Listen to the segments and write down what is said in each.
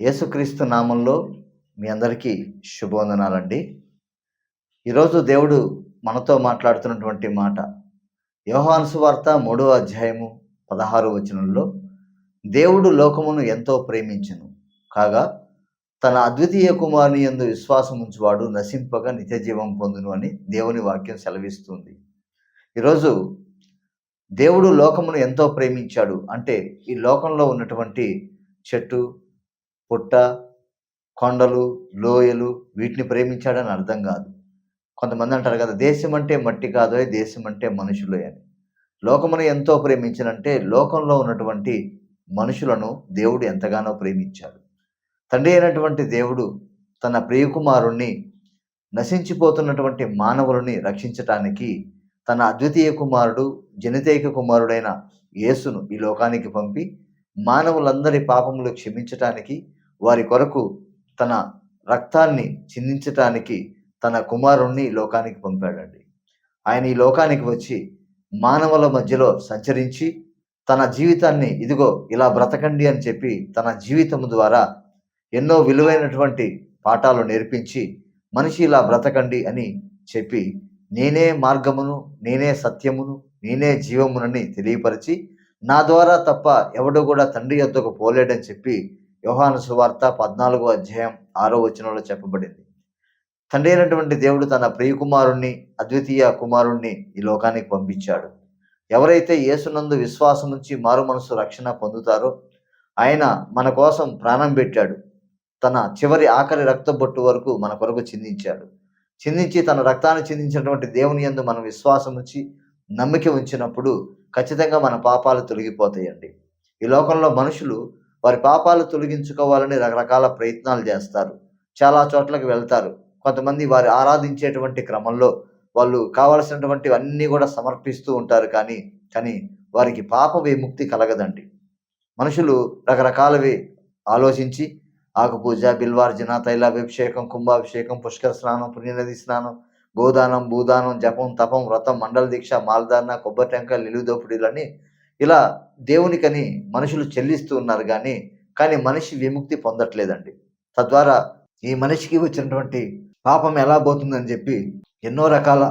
యేసుక్రీస్తు నామంలో మీ అందరికీ శుభవందనాలండి. ఈరోజు దేవుడు మనతో మాట్లాడుతున్నటువంటి మాట యోహాన్సు వార్త మూడవ అధ్యాయము పదహారు వచనంలో దేవుడు లోకమును ఎంతో ప్రేమించును కాగా తన అద్వితీయ కుమారుని యందు విశ్వాసం ఉంచువాడు నశింపగా నిత్యజీవం పొందును అని దేవుని వాక్యం సెలవిస్తుంది. ఈరోజు దేవుడు లోకమును ఎంతో ప్రేమించాడు అంటే ఈ లోకంలో ఉన్నటువంటి చెట్టు పుట్ట కొండలు లోయలు వీటిని ప్రేమించాడని అర్థం కాదు. కొంతమంది అంటారు కదా దేశం అంటే మట్టి కాదు దేశం అంటే మనుషులే అని. లోకమును ఎంతో ప్రేమించనంటే లోకంలో ఉన్నటువంటి మనుషులను దేవుడు ఎంతగానో ప్రేమించాడు. తండ్రి అయినటువంటి దేవుడు తన ప్రియకుమారుణ్ణి నశించిపోతున్నటువంటి మానవులని రక్షించటానికి తన అద్వితీయ కుమారుడు జనితేక కుమారుడైన యేసును ఈ లోకానికి పంపి మానవులందరి పాపములు క్షమించటానికి వారి కొరకు తన రక్తాన్ని చిందించటానికి తన కుమారుణ్ణి లోకానికి పంపాడండి. ఆయన ఈ లోకానికి వచ్చి మానవుల మధ్యలో సంచరించి తన జీవితాన్ని ఇదిగో ఇలా బ్రతకండి అని చెప్పి తన జీవితం ద్వారా ఎన్నో విలువైనటువంటి పాఠాలు నేర్పించి మనిషి ఇలా బ్రతకండి అని చెప్పి నేనే మార్గమును నేనే సత్యమును నేనే జీవమునని తెలియపరిచి నా ద్వారా తప్ప ఎవడు కూడా తండ్రి యొద్దకు పోలేడని చెప్పి యోహాను సువార్త పద్నాలుగో అధ్యాయం ఆరో వచనంలో చెప్పబడింది. తండ్రి అయినటువంటి దేవుడు తన ప్రియకుమారుణ్ణి అద్వితీయ కుమారుణ్ణి ఈ లోకానికి పంపించాడు. ఎవరైతే యేసునందు విశ్వాసం నుంచి మారు మనసు రక్షణ పొందుతారో ఆయన మన కోసం ప్రాణం పెట్టాడు. తన చివరి ఆఖరి రక్తబొట్టు వరకు మన కొరకు చిందించాడు. చిందించి తన రక్తాన్ని చిందించినటువంటి దేవుని యందు మనం విశ్వాసం ఉంచి నమ్మిక ఉంచినప్పుడు ఖచ్చితంగా మన పాపాలు తొలగిపోతాయండి. ఈ లోకంలో మనుషులు వారి పాపాలు తొలగించుకోవాలని రకరకాల ప్రయత్నాలు చేస్తారు. చాలా చోట్లకు వెళ్తారు. కొంతమంది వారు ఆరాధించేటువంటి క్రమంలో వాళ్ళు కావలసినటువంటి అన్నీ కూడా సమర్పిస్తూ ఉంటారు కానీ కానీ వారికి పాప విముక్తి కలగదండి. మనుషులు రకరకాలవి ఆలోచించి ఆకుపూజ బిల్వార్జన తైలాభిషేకం కుంభాభిషేకం పుష్కర స్నానం పుణ్యనది స్నానం గోదానం భూదానం జపం తపం వ్రతం మండల దీక్ష మాల్దారణ కొబ్బరి టెంకాయ నిలుదోపిడీలని ఇలా దేవునికని మనుషులు చెల్లిస్తూ ఉన్నారు కానీ కానీ మనిషి విముక్తి పొందట్లేదండి. తద్వారా ఈ మనిషికి వచ్చినటువంటి పాపం ఎలా పోతుందని చెప్పి ఎన్నో రకాల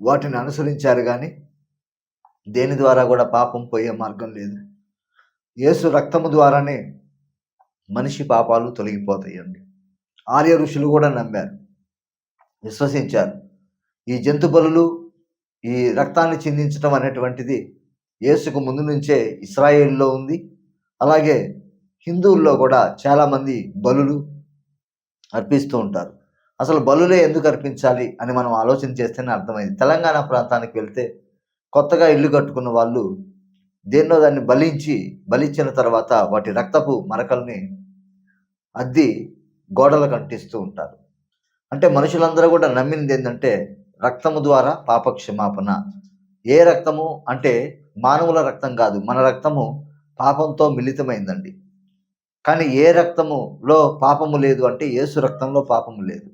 వాటిని అనుసరించారు కానీ దేని ద్వారా కూడా పాపం పోయే మార్గం లేదు. యేసు రక్తము ద్వారానే మనిషి పాపాలు తొలగిపోతాయండి. ఆర్య ఋషులు కూడా నమ్మారు. విశ్వసించారు. ఈ జంతు బలులు ఈ రక్తాన్ని చిందించడం అనేటువంటిది యేసుకు ముందు నుంచే ఇస్రాయేల్లో ఉంది. అలాగే హిందువుల్లో కూడా చాలామంది బలులు అర్పిస్తూ ఉంటారు. అసలు బలులే ఎందుకు అర్పించాలి అని మనం ఆలోచన చేస్తేనే అర్థమైంది. తెలంగాణ ప్రాంతానికి వెళ్తే కొత్తగా ఇల్లు కట్టుకున్న వాళ్ళు దేన్నో దాన్ని బలించి బలించిన తర్వాత వాటి రక్తపు మరకల్ని అద్ది గోడలకు అంటిస్తూ ఉంటారు. అంటే మనుషులందరూ కూడా నమ్మినది ఏంటంటే రక్తము ద్వారా పాపక్షమాపణ. ఏ రక్తము అంటే మానవుల రక్తం కాదు మన రక్తము పాపంతో మిళితమైందండి. కానీ ఏ రక్తములో పాపము లేదు అంటే ఏసు రక్తంలో పాపము లేదు.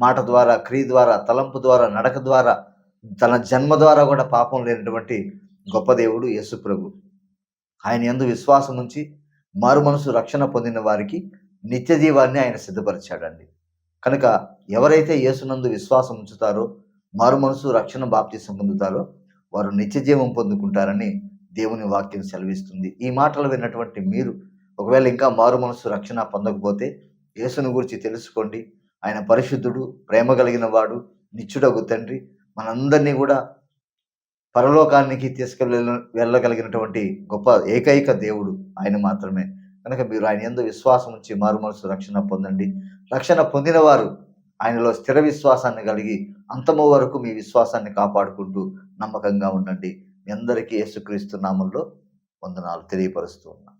మాట ద్వారా క్రియ ద్వారా తలంపు ద్వారా నడక ద్వారా తన జన్మ ద్వారా కూడా పాపం లేనటువంటి గొప్ప దేవుడు యేసు ప్రభు. ఆయన ఎందు విశ్వాసం ఉంచి మారు మనసు రక్షణ పొందిన వారికి నిత్య జీవాన్ని ఆయన సిద్ధపరిచాడండి. కనుక ఎవరైతే యేసునందు విశ్వాసం ఉంచుతారో మారు మనసు రక్షణ బాప్తి పొందుతారో వారు నిత్య జీవం పొందుకుంటారని దేవుని వాక్యం సెలవిస్తుంది. ఈ మాటలు విన్నటువంటి మీరు ఒకవేళ ఇంకా మారు మనసు రక్షణ పొందకపోతే యేసును గురించి తెలుసుకోండి. ఆయన పరిశుద్ధుడు ప్రేమ కలిగిన వాడు నిత్యుడగు తండ్రి. మనందరినీ కూడా పరలోకానికి తీసుకెళ్ళ వెళ్ళగలిగినటువంటి గొప్ప ఏకైక దేవుడు ఆయన మాత్రమే. కనుక మీరు ఆయన ఎందు విశ్వాసం ఉంచి మారు మనసు రక్షణ పొందండి. రక్షణ పొందిన వారు ఆయనలో స్థిర విశ్వాసాన్ని కలిగి అంతము వరకు మీ విశ్వాసాన్ని కాపాడుకుంటూ నమ్మకంగా ఉండండి. మీ అందరికీ యేసుక్రీస్తు నామంలో వందనాలు తెలియపరుస్తూ ఉన్నాను